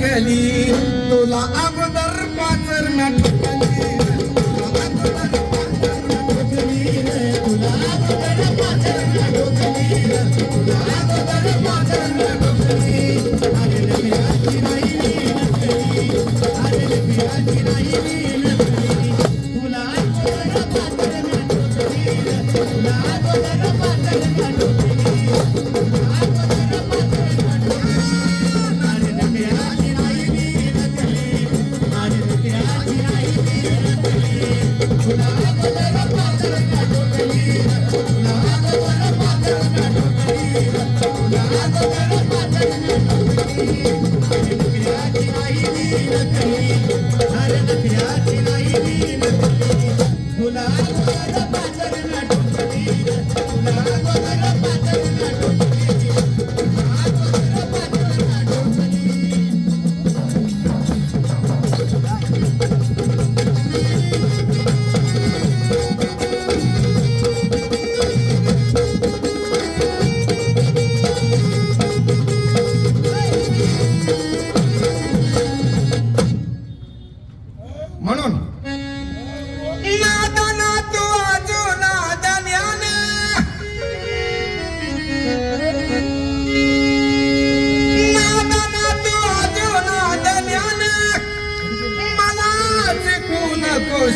ကဲလီတို့လာအ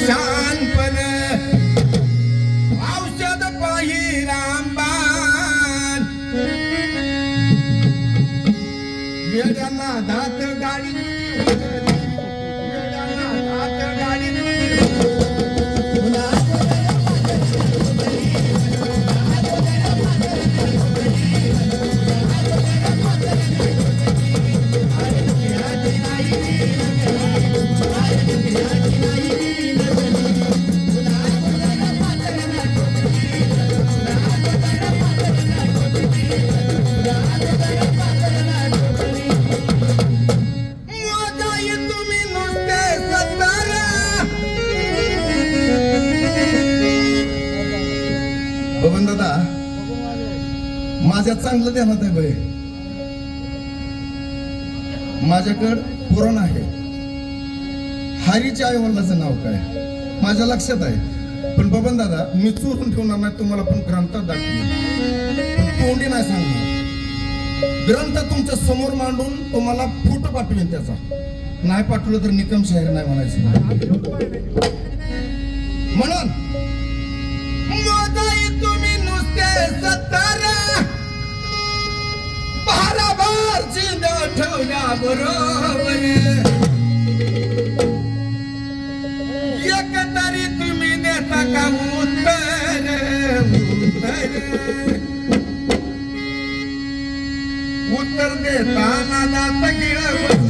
શાનપન. ઔષધ પાહી રામબાન વેડાના દાંત ગાડી. चांगलं ध्यानात आहे बाई. माझ्याकडं पुरण आहे. हरीच्या आईवडिलाचं नाव काय? माझ्या लक्षात आहे. पण बबन दादा मी चोरून ठेवणार नाही तुम्हाला पण ग्रंथात दाखवेन. पण तोंडी नाही सांगणार. ग्रंथ तुमच्यासमोर मांडून तुम्हाला फुट पाठवेन त्याचा. नाही पाठवलं तर निकम शहर नाही म्हणायचं. म्हणून तुम्ही नुसते सत्तर एक तरी दात गिळ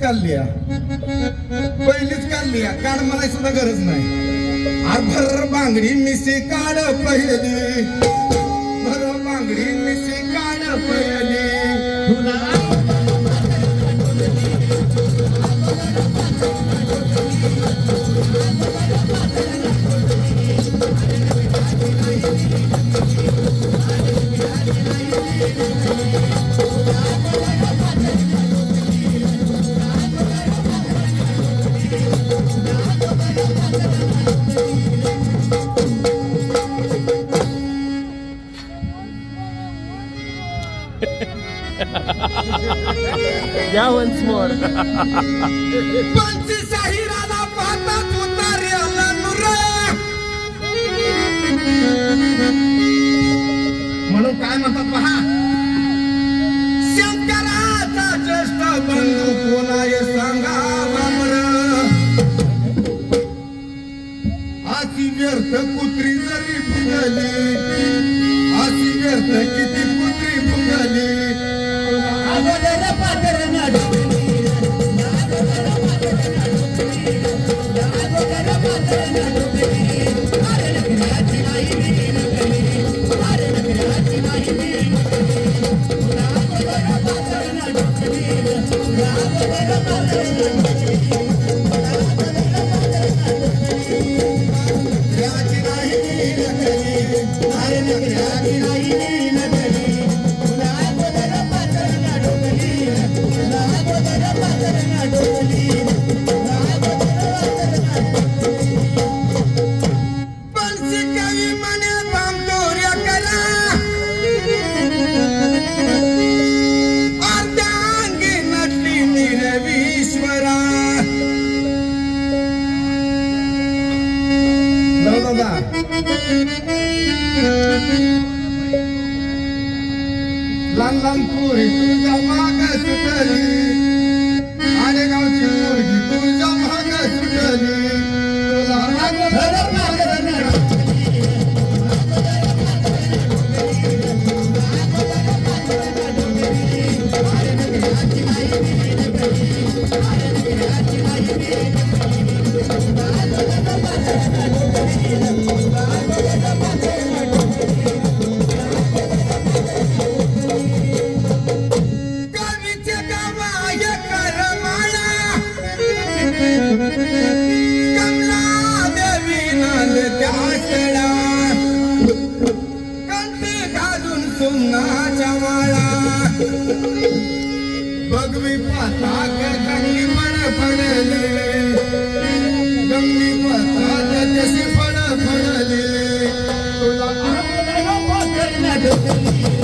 पहिलीच काढली पहिलीच काढली काढ मला सुद्धा गरज नाही. भर बांगडी मिसे काढ पहिली. भर बांगडी मिसे काढ पहिली. या वन्स मोर शाहिराला पाहताच उतारी आला म्हणून काय म्हणतात पहा? शंकराचा ज्येष्ठ बंधू कोणा हे सांगा अति व्यर्थ कुत्री जरी अति व्यर्थ किती देवाची नाही मी नकली अरे नखऱ्याची नाही जाऊ दादा लहान लहान पोरी तुझ्या माग सुटली आडेगावची पोरगी तुझ्या माग सुटली ભગવી પાતા કે ગંગી મણ ફણલે ગંગી પાતા કે સી ફણ તુલા આમ ના પકડ ના ઢોકલી